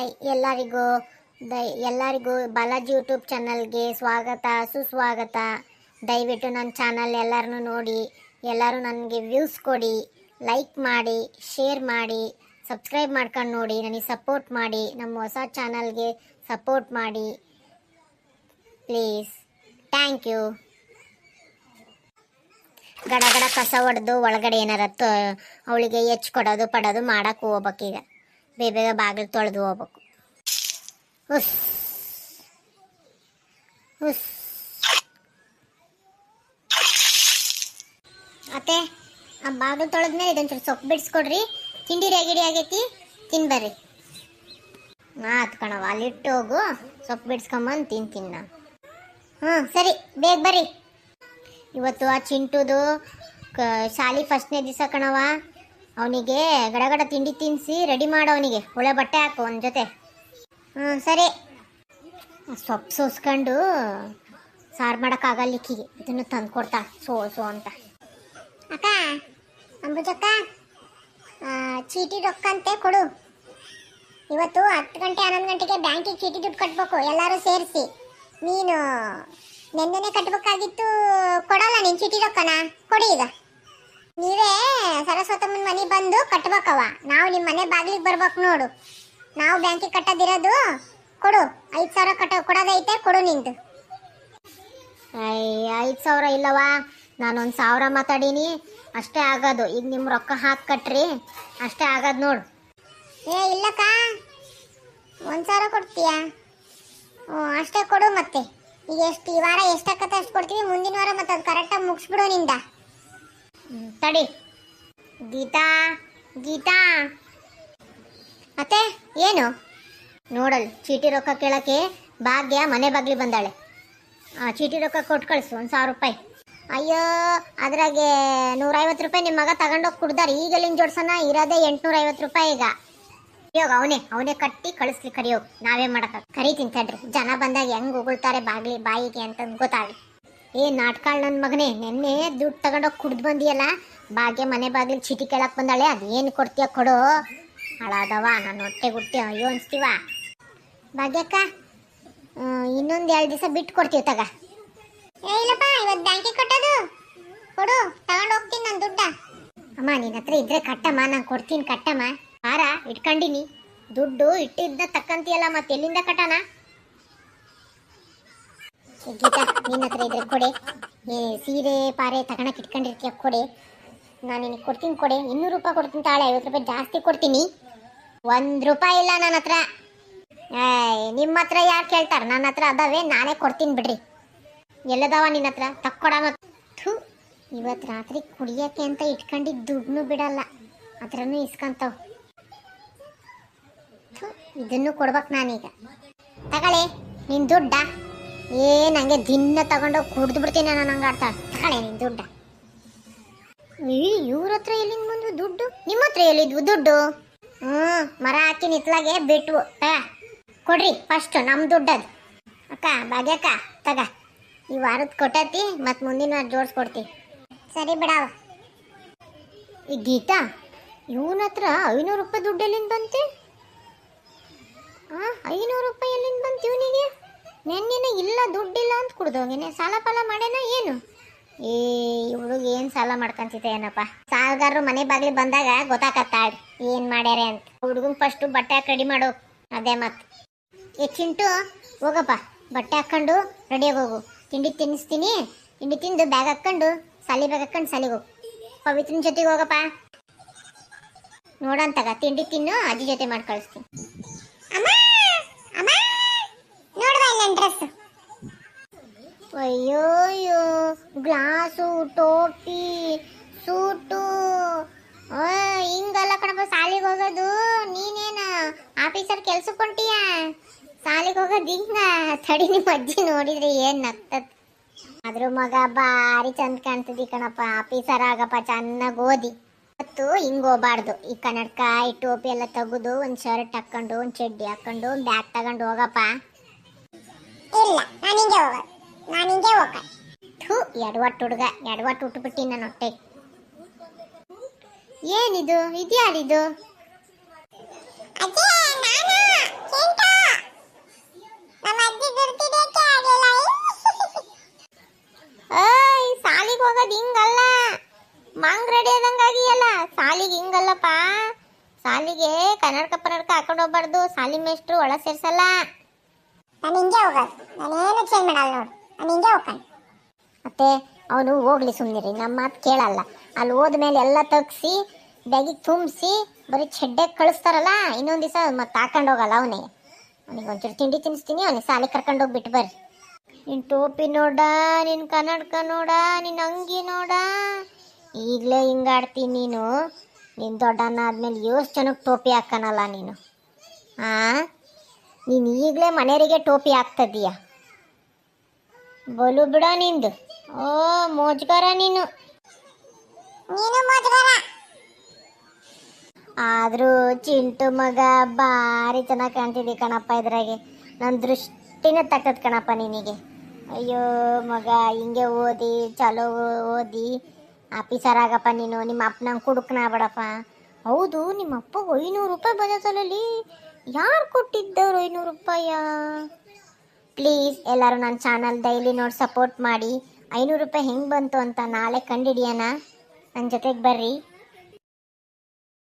Hi, ಎಲ್ಲರಿಗೂ ದಯ ಎಲ್ಲರಿಗೂ ಬಾಲಾಜಿ ಯೂಟ್ಯೂಬ್ ಚಾನಲ್ಗೆ ಸ್ವಾಗತ, ಸುಸ್ವಾಗತ. ದಯವಿಟ್ಟು ನನ್ನ ಚಾನಲ್ ಎಲ್ಲರನ್ನೂ ನೋಡಿ, ಎಲ್ಲರೂ ನನಗೆ ವ್ಯೂಸ್ ಕೊಡಿ, ಲೈಕ್ ಮಾಡಿ, ಶೇರ್ ಮಾಡಿ, ಸಬ್ಸ್ಕ್ರೈಬ್ ಮಾಡ್ಕೊಂಡು ನೋಡಿ, ನನಗೆ ಸಪೋರ್ಟ್ ಮಾಡಿ, ನಮ್ಮ ಹೊಸ ಚಾನಲ್ಗೆ ಸಪೋರ್ಟ್ ಮಾಡಿ. Please, thank you. ಗಡ ಗಡ ಕಸ ಹೊಡೆದು ಒಳಗಡೆ ಏನಾರ ಅವಳಿಗೆ ಹೆಚ್ಚು ಕೊಡೋದು, ಪಡೋದು ಮಾಡೋಕ್ಕೆ ಹೋಗ್ಬೇಕೀಗ. ಬೇಗ ಬೇಗ ಬಾಗಿಲು ತೊಳೆದು ಹೋಗ್ಬೇಕು. ಉಸ್ ಉಸ್ ಅತ್ತೆ, ಆ ಬಾಗಿಲು ತೊಳೆದ್ಮೇಲೆ ಇದೊಂಚೂರು ಸೊಪ್ಪು ಬಿಡಿಸ್ಕೊಡ್ರಿ. ತಿಂಡಿ ರೆಗಿಡಿ ಆಗೈತಿ, ತಿನ್ಬರ್ರಿ. ಮಾತು ಕಣವ ಅಲ್ಲಿಟ್ಟು ಹೋಗು, ಸೊಪ್ಪು ಬಿಡಿಸ್ಕೊಂಬಂದು ತಿಂತೀನಿ ನಾ ಹ್ಞೂ ಸರಿ, ಬೇಗ ಬರ್ರಿ. ಇವತ್ತು ಆ ಚಿಂಟುದು ಶಾಲಿ ಫಸ್ಟ್ನೇ ದಿವಸ ಕಣವ ಅವನಿಗೆ ಗಡಗಡ ತಿಂಡಿ ತಿನ್ಸಿ ರೆಡಿ ಮಾಡು ಅವನಿಗೆ ಒಳ್ಳೆ ಬಟ್ಟೆ ಹಾಕು ಅವನ ಜೊತೆ. ಹ್ಞೂ ಸರಿ. ಸೊಪ್ಪು ಸೋಸ್ಕೊಂಡು ಸಾರು ಮಾಡೋಕ್ಕಾಗಲ್ಲ ಇಕ್ಕಿಗೆ ಇದನ್ನು ತಂದು ಕೊಡ್ತಾ, ಸೋಸು ಅಂತ. ಅಕ್ಕ, ಅಂಬುಜಕ್ಕ ಚೀಟಿ ರೊಕ್ಕ ಅಂತೆ ಕೊಡು. ಇವತ್ತು ಹತ್ತು ಗಂಟೆ, ಹನ್ನೊಂದು ಗಂಟೆಗೆ ಬ್ಯಾಂಕಿಗೆ ಚೀಟಿ ದುಡ್ಡು ಕಟ್ಬೇಕು, ಎಲ್ಲರೂ ಸೇರಿಸಿ. ನೀನು ನೆನ್ನೆನೆ ಕಟ್ಬೇಕಾಗಿತ್ತು, ಕೊಡಲ್ಲ ನೀನು ಚೀಟಿ ರೊಕ್ಕನ? ಕೊಡಿ ಈಗ. ನೀವೇ ಸರಸ್ವತಮ್ಮನ ಮನೆ ಬಂದು ಕಟ್ಬೇಕವ ನಾವು ನಿಮ್ಮ ಮನೆ ಬಾಗಿಲಿಗೆ ಬರ್ಬೇಕು ನೋಡು. ನಾವು ಬ್ಯಾಂಕಿಗೆ ಕಟ್ಟೋದಿರೋದು ಕೊಡು. ಐದು ಸಾವಿರ ಕಟ್ಟ ಕೊಡೋದೈತೆ ಕೊಡು ನಿಂದು. ಐದು ಸಾವಿರ ಇಲ್ಲವಾ ನಾನೊಂದು ಸಾವಿರ ಮಾತಾಡೀನಿ. ಅಷ್ಟೇ ಆಗೋದು. ಈಗ ನಿಮ್ಮ ರೊಕ್ಕ ಹಾಕಿ ಕಟ್ರಿ. ಅಷ್ಟೇ ಆಗೋದು ನೋಡು. ಏ ಇಲ್ಲಕ್ಕ. ಒಂದು ಸಾವಿರ ಕೊಡ್ತೀಯಾ? ಹ್ಞೂ ಅಷ್ಟೇ ಕೊಡು ಮತ್ತೆ. ಈಗ ಎಷ್ಟು ಈ ವಾರ ಎಷ್ಟಾಗತ್ತೆ ಅಷ್ಟು ಕೊಡ್ತೀವಿ ಮುಂದಿನ ವಾರ ಮತ್ತೆ ಅದು ಕರೆಕ್ಟಾಗಿ ಮುಗಿಸ್ಬಿಡು ನಿಂದ. ತಡಿ. ಗೀತಾ ಗೀತಾ. ಮತ್ತೆ ಏನು? ನೋಡಲ್, ಚೀಟಿ ರೊಕ್ಕ ಕೇಳಕ್ಕೆ ಭಾಗ್ಯ ಮನೆ ಬಾಗ್ಲಿ ಬಂದಾಳೆ. ಚೀಟಿ ರೊಕ್ಕ ಕೊಟ್ಟು ಕಳಿಸು, ಒಂದು ಸಾವಿರ ರೂಪಾಯಿ. ಅಯ್ಯೋ, ಅದ್ರಾಗೆ ನೂರೈವತ್ತು ರೂಪಾಯಿ ನಿಮ್ಮ ಮಗ ತಗೊಂಡೋಗಿ ಕುಡ್ದಾರೆ. ಈಗಲಿಂದ ಜೋಡ್ಸೋಣ, ಇರೋದೇ ಎಂಟುನೂರೈವತ್ತು ರೂಪಾಯಿ ಈಗ. ಕರಿಯೋಗ ಅವನೇ ಅವನೇ ಕಟ್ಟಿ ಕಳಿಸ್ಲಿ ಕರಿಯೋಗ ನಾವೇ ಮಾಡಕ ಕರಿತೀನಿ, ತಡ್ರಿ. ಜನ ಬಂದಾಗ ಹೆಂಗೆ ಉಗುಳ್ತಾರೆ ಬಾಗ್ಲಿ, ಬಾಯಿಗೆ ಅಂತ ಗೊತ್ತಾಗಲಿ. ಏ ನಾಟ್ಕಾಳ್ ನನ್ನ ಮಗನೇ, ನೆನ್ನೆ ದುಡ್ಡು ತಗೊಂಡೋಗಿ ಕುಡ್ದು ಬಂದಿಯಲ್ಲ? ಭಾಗ್ಯ ಮನೆ ಬಾಗಿಲು ಚೀಟಿ ಕೇಳಕ್ ಬಂದಾಳೆ, ಅದೇನು ಕೊಡ್ತೀಯ ಕೊಡು. ಹಾಳಾದವ ನನ್ನ ಹೊಟ್ಟೆ ಗುಟ್ಟಿ, ಅಯ್ಯೋ ಅನ್ಸ್ತೀವ. ಭಾಗ್ಯಕ್ಕ ಇನ್ನೊಂದು ಎರಡು ದಿವಸ ಬಿಟ್ಟು ಕೊಡ್ತೀವಿ ತಗ. ಏ, ಇಲ್ಲಪ್ಪ ಇವತ್ತು ಬ್ಯಾಂಕಿಗೆ ಕೊಟ್ಟದು ಕೊಡು, ತಗೊಂಡು ಹೋಗ್ತೀನಿ ನನ್ನ ದುಡ್ಡ. ಅಮ್ಮ ನಿನ್ನ ಹತ್ರ ಇದ್ರೆ ಕಟ್ಟಮ್ಮ, ನಾನು ಕೊಡ್ತೀನಿ ಕಟ್ಟಮ್ಮ. ಹಾರ ಇಟ್ಕೊಂಡಿನಿ. ದುಡ್ಡು ಇಟ್ಟಿದ್ದ ತಕ್ಕಂತೀಯಲ್ಲ, ಮತ್ತೆ ಎಲ್ಲಿಂದ ಕಟ್ಟಣ? ಗೀತಾ ನಿನ್ನ ಹತ್ರ ಇದ್ರೆ ಕೊಡೆ. ಸೀರೆ ಪಾರೆ ತಗೊಳಕ್ ಇಟ್ಕೊಂಡಿರ್ತೀಯ ಕೊಡೆ. ನಾನು ನಿನಗೆ ಕೊಡ್ತೀನಿ ಕೊಡೆ. ಇನ್ನೂರು ರೂಪಾಯಿ ಕೊಡ್ತೀನಿ ತಾಳೆ ಐವತ್ತು ರೂಪಾಯಿ ಜಾಸ್ತಿ ಕೊಡ್ತೀನಿ. ಒಂದು ರೂಪಾಯಿ ಇಲ್ಲ ನನ್ನ ಹತ್ರ. ನಿಮ್ಮ ಹತ್ರ ಯಾರು ಕೇಳ್ತಾರೆ? ನನ್ನ ಹತ್ರ ಅದಾವೆ ನಾನೇ ಕೊಡ್ತೀನಿ ಬಿಡ್ರಿ. ಎಲ್ಲದವ ನಿನ್ನ ಹತ್ರ? ತಕ್ಕೊಡ ಮತ್ತು ಇವತ್ತು ರಾತ್ರಿ ಕುಡಿಯೋಕ್ಕೆ ಅಂತ ಇಟ್ಕೊಂಡಿದ್ದು ದುಡ್ಡು ಬಿಡಲ್ಲ. ಹತ್ರನೂ ಇಸ್ಕೊಂತವ್. ಥು, ಇದನ್ನು ಕೊಡ್ಬೇಕು ನಾನೀಗ. ತಗೊಳ್ಳಿ ನಿನ್ನ ದುಡ್ಡ? ಏ, ನಂಗೆ ದಿನ ತಗೊಂಡೋಗಿ ಕುಡ್ದು ಬಿಡ್ತೀನಿ ನಾನು ಹಂಗೆ ಆಡ್ತಾಳೆ ತಗೊಳ್ಳೆ, ನಿನ್ ದುಡ್ಡ. ಇವ್ರ ಹತ್ರ ಎಲ್ಲಿಂದ ಬಂದ್ವು ದುಡ್ಡು? ನಿಮ್ಮ ಹತ್ರ ಎಲ್ಲಿದ್ವು ದುಡ್ಡು? ಹ್ಞೂ ಮರ ಹಾಕಿ ನಿತ್ಲಾಗೆ ಬಿಟ್ವು. ತಗ ಕೊಡ್ರಿ ಫಸ್ಟ್ ನಮ್ಮ ದುಡ್ಡದು. ಅಕ್ಕ ಭಾಗ್ಯಕ್ಕ ತಗ. ಈ ವಾರದ ಕೊಟ್ಟತಿ, ಮತ್ತು ಮುಂದಿನ ವಾರ ಜೋಡಿಸ್ಕೊಡ್ತಿ ಸರಿ ಬಿಡವ. ಈ ಗೀತಾ, ಇವನ ಹತ್ರ ಐನೂರು ರೂಪಾಯಿ ದುಡ್ಡು ಎಲ್ಲಿಂದ ಬಂತೆ? ಹಾಂ ಐನೂರು ರೂಪಾಯಿ ಎಲ್ಲಿಂದ ಬಂತು ಇವನಿಗೆ? ನೆನ್ನೆನ ಇಲ್ಲ ದುಡ್ಡಿಲ್ಲ ಅಂತ ಕುಡ್ದೋಗಿನ ಸಾಲ ಪಾಲ ಮಾಡ್ಯಾನ ಏನು? ಏ ಹುಡುಗ ಏನು ಸಾಲ ಮಾಡ್ಕೊಂತಿದ್ದೆ ಏನಪ್ಪ? ಸಾಲಗಾರರು ಮನೆ ಬಾಗಿಲು ಬಂದಾಗ ಗೊತ್ತಾಕತ್ತಾಳ ಏನು ಮಾಡ್ಯಾರೆ ಅಂತ. ಹುಡುಗನ್ ಫಸ್ಟು ಬಟ್ಟೆ ರೆಡಿ ಮಾಡೋ. ಅದೇ ಮತ್ತೆ ಹೆಚ್ಚಿಂಟು ಚಿಂಟು, ಹೋಗಪ್ಪ. ಬಟ್ಟೆ ಹಾಕ್ಕೊಂಡು ರೆಡಿಯಾಗಿ ಹೋಗು. ತಿಂಡಿ ತಿನ್ನಿಸ್ತೀನಿ. ತಿಂಡಿ ತಿಂದು ಬ್ಯಾಗ್ ಹಾಕ್ಕೊಂಡು ಸಾಲಿ ಬ್ಯಾಗ್ ಹಾಕ್ಕೊಂಡು ಸಾಲಿಗೆ ಹೋಗು. ಪವಿತ್ರನ ಜೊತೆಗೆ ಹೋಗಪ್ಪ. ನೋಡಂತಾಗ. ತಿಂಡಿ ತಿನ್ನು, ಅಜ್ಜಿ ಜೊತೆ ಮಾಡಿ ಕಳಿಸ್ತೀನಿ ಅಯ್ಯೋ ಅಯ್ಯೋ ಗ್ಲಾಸು ಟೋಪಿ ಸೂಟು ಹಿಂಗಲ್ಲ ಕಣಪ್ಪ ಸಾಲಿಗೆ ಹೋಗೋದು? ನೀನೇನ? ಆಫೀಸರ್ ಕೆಲ್ಸಕ್ಕೆ ಹೊಂಟಿಯ? ಸಾಲಿಗೆ ಹೋಗೋದು ಹಿಂಗ? ತಡಿ ನಿಮ್ಮ ಅಜ್ಜಿ ನೋಡಿದ್ರೆ ಏನ್ ನಗ್ತದ. ಅದ್ರ ಮಗ ಬಾರಿ ಚಂದ ಕಾಣ್ತದಿ ಕಣಪ್ಪ ಆಫೀಸರ್ ಆಗಪ್ಪ, ಚೆನ್ನಾಗಿ ಓದಿ. ಮತ್ತು ಹಿಂಗ ಹೋಗ್ಬಾರ್ದು. ಈ ಕನ್ನಡಕ, ಈ ಟೋಪಿ ಎಲ್ಲ ತೆಗೆದು, ಒಂದು ಶರ್ಟ್ ಹಾಕೊಂಡು, ಒಂದು ಚಡ್ಡಿ ಹಾಕೊಂಡು, ಒಂದು ಬ್ಯಾಗ್ ತಗೊಂಡು ಹೋಗಪ್ಪ. ಇಲ್ಲ ನಾನು ಹಿಂಗೆ ಹೋಗೋದು. ನಾನು ಹಿಂಗೆ ಹೋಗೋದು ಥೂ ಎಡವಟ್ಟು ಹುಡುಗ ಎಡವಟ್ಟು ಉಟ್ಬಿಟ್ಟಿ ನನ್ನ ಹೊಟ್ಟೆ. ಏನಿದು? ಇದ್ಯಾರಿದು? ಏಯ್ ಸಾಲಿಗೆ ಹೋಗೋದು ಹಿಂಗಲ್ಲ. ಮಂಗ್ ರೆಡಿ ಆದಂಗಾಗಿಯಲ್ಲ ಸಾಲಿಗೆ ಹಿಂಗಲ್ಲಪ್ಪ. ಸಾಲಿಗೆ ಕನ್ನಡಕ ಪನ್ನಡಕ ಹಾಕೊಂಡು ಹೋಗ್ಬಾರ್ದು. ಸಾಲಿ ಮೇಷ್ಟ್ರು ಒಳ ಸೇರ್ಸಲ್ಲ. ನಾನು ಹಿಂಗೆ ಹೋಗೋದು. ನಾನೇನು ಚೇಂಜ್ ಮಾಡಲ್ಲ ನೋಡು. ನಾನು ಹಿಂಗೆ ಮತ್ತೆ ಅವನು ಹೋಗ್ಲಿ ಸುಮ್ಮನಿರಿ ನಮ್ಮ ಮಾತು ಕೇಳಲ್ಲ. ಅಲ್ಲಿ ಹೋದ್ಮೇಲೆ ಎಲ್ಲ ತಗ್ಸಿ ಬ್ಯಾಗಿಗೆ ತುಂಬಿಸಿ, ಬರೀ ಚೆಡ್ಡೆ ಕಳಿಸ್ತಾರಲ್ಲ, ಇನ್ನೊಂದು ದಿವಸ ಮತ್ತೆ ಹಾಕೊಂಡು ಹೋಗಲ್ಲ ಅವನೇ. ಅವನಿಗೆ ಒಂಚೂರು ತಿಂಡಿ ತಿನ್ನಿಸ್ತೀನಿ ಅವನಿಗೆ ಸಾಲಿ ಕರ್ಕೊಂಡು ಹೋಗ್ಬಿಟ್ಟು ಬರ್ರಿ. ನಿನ್ನ ಟೋಪಿ ನೋಡ ನಿನ್ನ ಕನ್ನಡಕ ನೋಡ ನಿನ್ನ ಅಂಗಿ ನೋಡ. ಈಗಲೇ ಹಿಂಗಾಡ್ತೀನಿ ನೀನು. ನೀನು ದೊಡ್ಡನ ಆದ್ಮೇಲೆ ಜನಕ್ಕೆ ಟೋಪಿ ಹಾಕನಲ್ಲ ನೀನು? ಆ? ನೀನು ಈಗಲೇ ಮನೆಯವರಿಗೆ ಟೋಪಿ ಹಾಕ್ತದೀಯ ಬಲು ಬಿಡ ನಿಂದು. ಓ, ಮೋಜ್ಗಾರ ನೀನು. ನೀನು ಆದ್ರೂ ಚಿಂಟು ಮಗ ಭಾರಿ ಚೆನ್ನಾಗಿ ಕಾಣ್ತಿದ್ದಿ ಕಣಪ್ಪ ಇದ್ರಾಗೆ. ನನ್ನ ದೃಷ್ಟಿನೇ ತಕ್ಕದ್ ಕಣಪ್ಪ ನಿನಗೆ. ಅಯ್ಯೋ, ಮಗ, ಹಿಂಗೆ ಓದಿ, ಚಲೋ ಓದಿ, ಆಫೀಸರ್ ಆಗಪ್ಪ ನೀನು. ನಿಮ್ಮ ಅಪ್ಪನಂಗೆ ಕುಡುಕ್ನ ಬಿಡಪ್ಪ ಹೌದು, ನಿಮ್ಮ ಅಪ್ಪ ಐನೂರು ರೂಪಾಯಿ ಬಜಾಜಲ್ಲಿ ಯಾರು ಕೊಟ್ಟಿದ್ದವ್ರು ಐನೂರು ರೂಪಾಯ? ಪ್ಲೀಸ್ ಎಲ್ಲರೂ ನನ್ನ ಚಾನಲ್ ಡೈಲಿ ನೋಡಿ ಸಪೋರ್ಟ್ ಮಾಡಿ. ಐನೂರು ರೂಪಾಯಿ ಹೆಂಗೆ ಬಂತು ಅಂತ ನಾಳೆ ಕಂಡಿಡಿಯೋಣ. ನನ್ನ ಜೊತೆಗೆ ಬರ್ರಿ.